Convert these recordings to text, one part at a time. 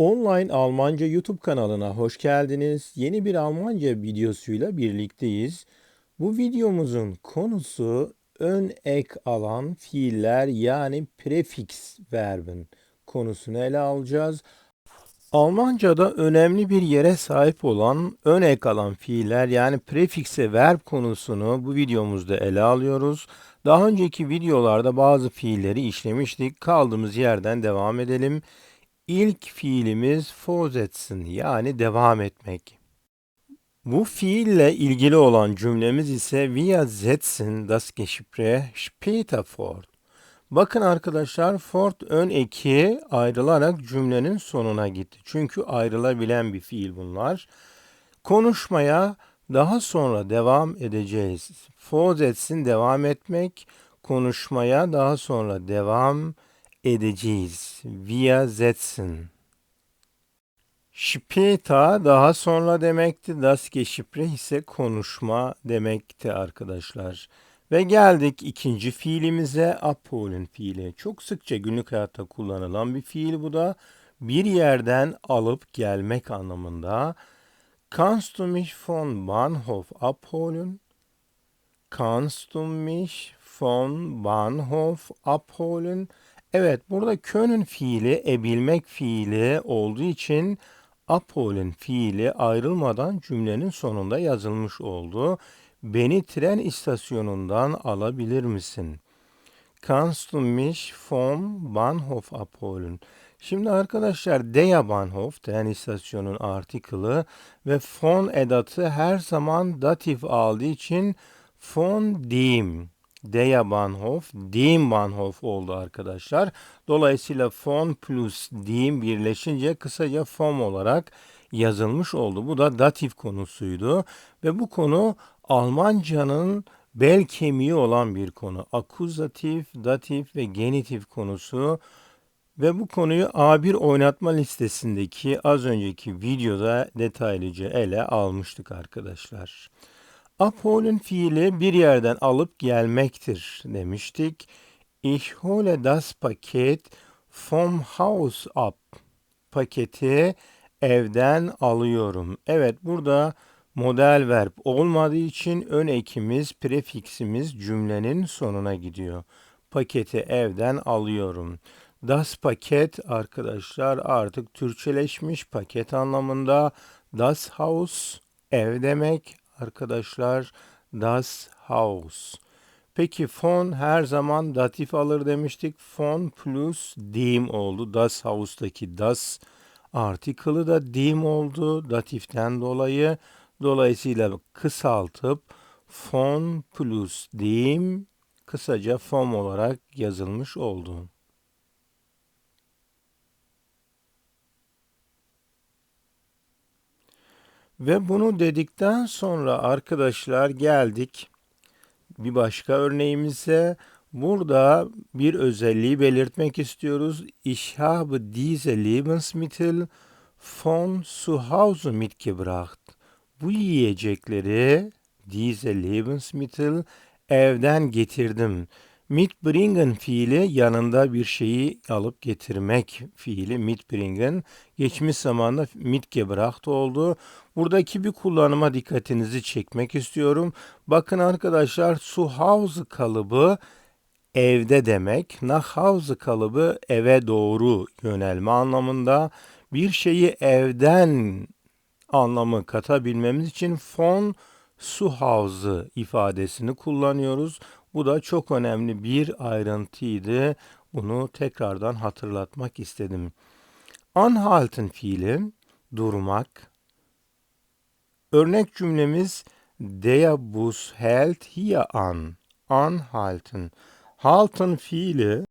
Online Almanca YouTube kanalına hoş geldiniz. Yeni bir Almanca videosuyla birlikteyiz. Bu videomuzun konusu ön ek alan fiiller yani prefix verbin konusunu ele alacağız. Almanca'da önemli bir yere sahip olan ön ek alan fiiller yani prefikse verb konusunu bu videomuzda ele alıyoruz. Daha önceki videolarda bazı fiilleri işlemiştik. Kaldığımız yerden devam edelim. İlk fiilimiz fortsetzen yani devam etmek. Bu fiille ilgili olan cümlemiz ise wir setzen das Gespräch später fort. Bakın arkadaşlar fort ön eki ayrılarak cümlenin sonuna gitti. Çünkü ayrılabilen bir fiil bunlar. Konuşmaya daha sonra devam edeceğiz. Fortsetzen devam etmek, konuşmaya daha sonra devam edeceğiz. Wir setzen. Später daha sonra demekti. Das Gespräch ise konuşma demekti arkadaşlar. Ve geldik ikinci fiilimize abholen fiili. Çok sıkça günlük hayatta kullanılan bir fiil bu da. Bir yerden alıp gelmek anlamında. Kannst du mich von Bahnhof abholen? Kannst du mich von Bahnhof abholen? Evet, burada können fiili ebilmek fiili olduğu için abholen fiili ayrılmadan cümlenin sonunda yazılmış oldu. Beni tren istasyonundan alabilir misin? Kannst du mich vom Bahnhof abholen? Şimdi arkadaşlar der Bahnhof, tren istasyonun artikılı ve von edatı her zaman datif aldığı için von dem der Bahnhof, dem Bahnhof oldu arkadaşlar. Dolayısıyla von plus dem birleşince kısaca vom olarak yazılmış oldu. Bu da datif konusuydu ve bu konu Almancanın bel kemiği olan bir konu. Akuzatif, datif ve genitif konusu ve bu konuyu A1 oynatma listesindeki az önceki videoda detaylıca ele almıştık arkadaşlar. Abholen fiili bir yerden alıp gelmektir demiştik. Ich hole das Paket vom Haus ab. Paketi evden alıyorum. Evet burada model verb olmadığı için ön ekimiz, prefiksimiz cümlenin sonuna gidiyor. Paketi evden alıyorum. Das paket arkadaşlar artık Türkçeleşmiş paket anlamında. Das Haus ev demek arkadaşlar. Das Haus. Peki von her zaman datif alır demiştik. Von plus dem oldu. Das Haus'taki das artikılı da dem oldu datiften dolayı. Dolayısıyla kısaltıp von plus dem kısaca from olarak yazılmış oldu. Ve bunu dedikten sonra arkadaşlar geldik bir başka örneğimize. Burada bir özelliği belirtmek istiyoruz. Ich habe diese Lebensmittel von zu Hause mitgebracht. Bu yiyecekleri diese Lebensmittel evden getirdim. Mitbringen fiili yanında bir şeyi alıp getirmek fiili mitbringen. Geçmiş zamanda mitgebracht oldu. Buradaki bir kullanıma dikkatinizi çekmek istiyorum. Bakın arkadaşlar zu Hause kalıbı evde demek. Nach Hause kalıbı eve doğru yönelme anlamında. Bir şeyi evden anlamı katabilmemiz için von zu Hause ifadesini kullanıyoruz. Bu da çok önemli bir ayrıntıydı. Bunu tekrardan hatırlatmak istedim. Anhalten fiili durmak. Örnek cümlemiz Der Bus hält hier an. Anhalten. Halten fiili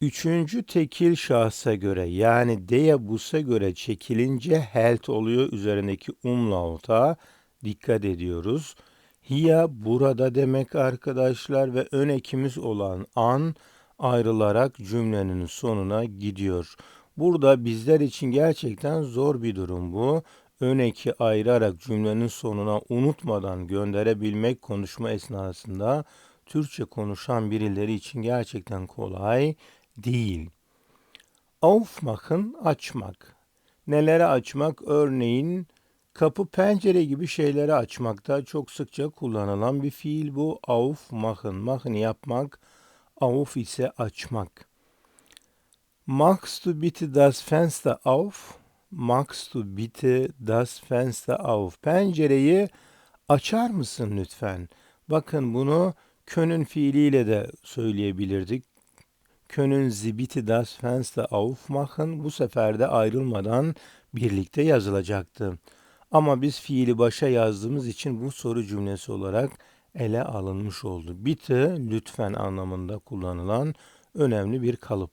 üçüncü tekil şahsa göre yani der bus'a göre çekilince helt oluyor üzerindeki umlaut'a dikkat ediyoruz. Hiya burada demek arkadaşlar ve ön ekimiz olan an ayrılarak cümlenin sonuna gidiyor. Burada bizler için gerçekten zor bir durum bu. Ön eki ayırarak cümlenin sonuna unutmadan gönderebilmek konuşma esnasında Türkçe konuşan birileri için gerçekten kolay değil. Aufmachen açmak. Neleri açmak? Örneğin kapı, pencere gibi şeyleri açmakta çok sıkça kullanılan bir fiil bu. Aufmachen. Machen yapmak. Auf ise açmak. Machst du bitte das Fenster auf? Machst du bitte das Fenster auf? Pencereyi açar mısın lütfen? Bakın bunu könün fiiliyle de söyleyebilirdik. Können Sie bitte das Fenster aufmachen? Bu sefer de ayrılmadan birlikte yazılacaktı. Ama biz fiili başa yazdığımız için bu soru cümlesi olarak ele alınmış oldu. Bitte lütfen anlamında kullanılan önemli bir kalıp.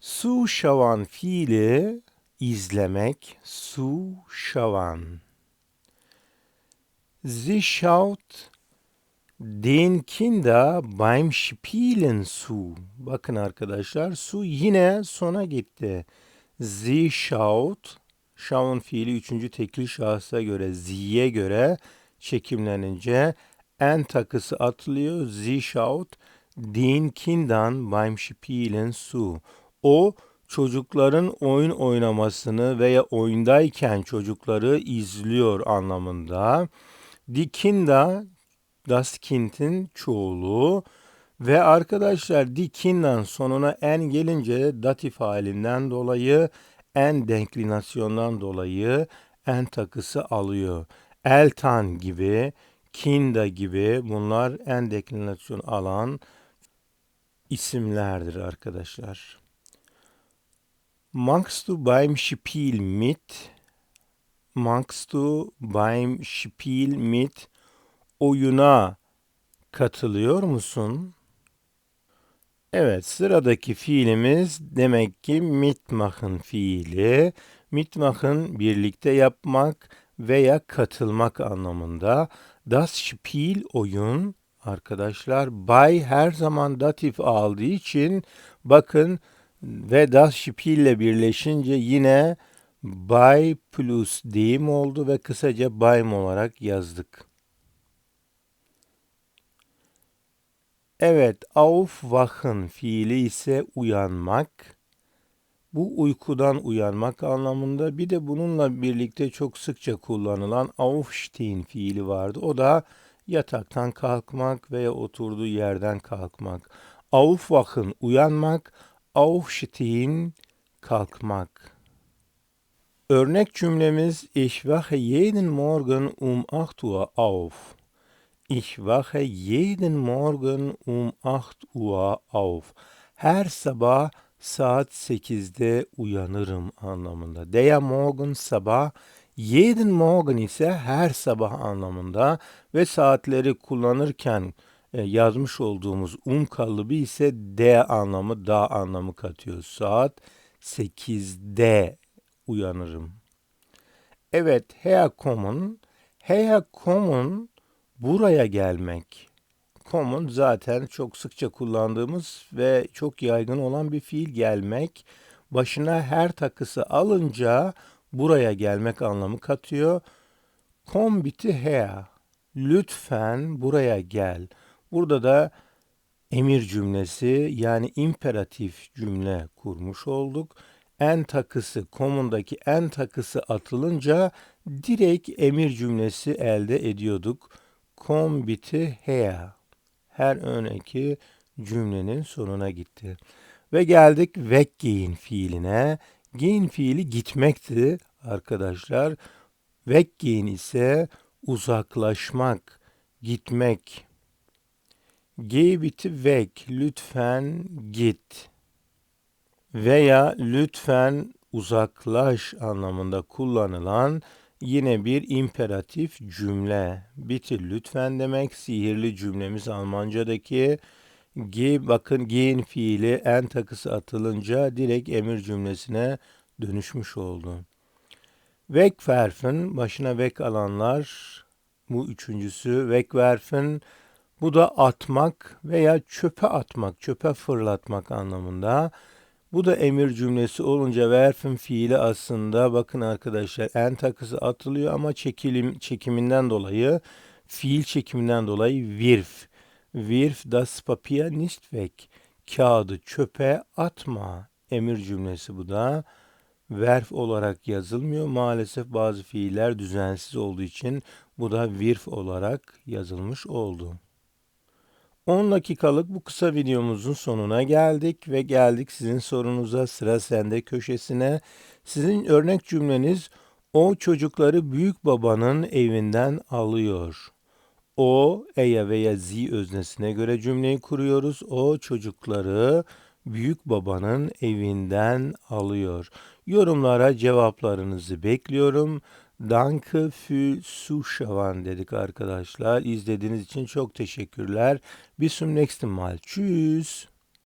Zuschauen fiili izlemek, zuschauen. Sie schaut den Kinder beim Spielen zu. Bakın arkadaşlar su yine sona gitti. Sie schaut. Schauen fiili üçüncü tekil şahsa göre, zie'ye göre çekimlenince en takısı atılıyor. Sie schaut den Kindern beim Spielen zu. O çocukların oyun oynamasını veya oyundayken çocukları izliyor anlamında. Die Kinder das Kind'in çoğulu ve arkadaşlar die Kindern sonuna en gelince datif halinden dolayı en denklinasyondan dolayı en takısı alıyor. Eltan gibi, Kinda gibi bunlar en deklinasyon alan isimlerdir arkadaşlar. Magst du beim Spiel mit? Magst du beim Spiel mit? Oyuna katılıyor musun? Evet, sıradaki fiilimiz demek ki mitmachen fiili. Mitmachen birlikte yapmak veya katılmak anlamında. Das Spiel oyun arkadaşlar by her zaman datif aldığı için bakın ve das Spiel ile birleşince yine by plus deyim oldu ve kısaca baym olarak yazdık. Evet, aufwachen fiili ise uyanmak. Bu uykudan uyanmak anlamında. Bir de bununla birlikte çok sıkça kullanılan aufstehen fiili vardı. O da yataktan kalkmak veya oturduğu yerden kalkmak. Aufwachen uyanmak, aufstehen kalkmak. Örnek cümlemiz Ich wache jeden Morgen um 8 Uhr auf. Ich wache jeden Morgen um 8 Uhr auf. Her sabah saat 8'de uyanırım anlamında. Der Morgen sabah, jeden Morgen ise her sabah anlamında ve saatleri kullanırken e, yazmış olduğumuz um kalıbı ise de anlamı, da anlamı katıyor. Saat 8'de uyanırım. Evet, herkommen. Herkommen buraya gelmek. Common zaten çok sıkça kullandığımız ve çok yaygın olan bir fiil gelmek. Başına her takısı alınca buraya gelmek anlamı katıyor. Kom biti her. Lütfen buraya gel. Burada da emir cümlesi yani imperatif cümle kurmuş olduk. En takısı, komundaki en takısı atılınca direkt emir cümlesi elde ediyorduk. Kom biti her. Önceki cümlenin sonuna gitti. Ve geldik weggehin fiiline. Gehen fiili gitmekti arkadaşlar. Weggehin ise uzaklaşmak, gitmek. Geh biti weg, lütfen git. Veya lütfen uzaklaş anlamında kullanılan Yine bir imperatif cümle. Bitte lütfen demek sihirli cümlemiz Almancadaki G bakın gehen fiili en takısı atılınca direkt emir cümlesine dönüşmüş oldu. Wegwerfen başına weg alanlar bu üçüncüsü wegwerfen bu da atmak veya çöpe atmak, çöpe fırlatmak anlamında. Bu da emir cümlesi olunca verfin fiili aslında bakın arkadaşlar en takısı atılıyor ama çekilim çekiminden dolayı fiil çekiminden dolayı wirf. Wirf das Papier nicht weg. Kağıdı çöpe atma. Emir cümlesi bu da. verf olarak yazılmıyor. Maalesef bazı fiiller düzensiz olduğu için bu da virf olarak yazılmış oldu. 10 dakikalık bu kısa videomuzun sonuna geldik ve geldik sizin sorunuza sıra sende köşesine. Sizin örnek cümleniz o çocukları büyük babanın evinden alıyor. O, eya veya zi öznesine göre cümleyi kuruyoruz. O çocukları büyük babanın evinden alıyor. Yorumlara cevaplarınızı bekliyorum. Danke für Zuschauen dedik arkadaşlar. İzlediğiniz için çok teşekkürler. Bis zum nächsten Mal. Tschüss.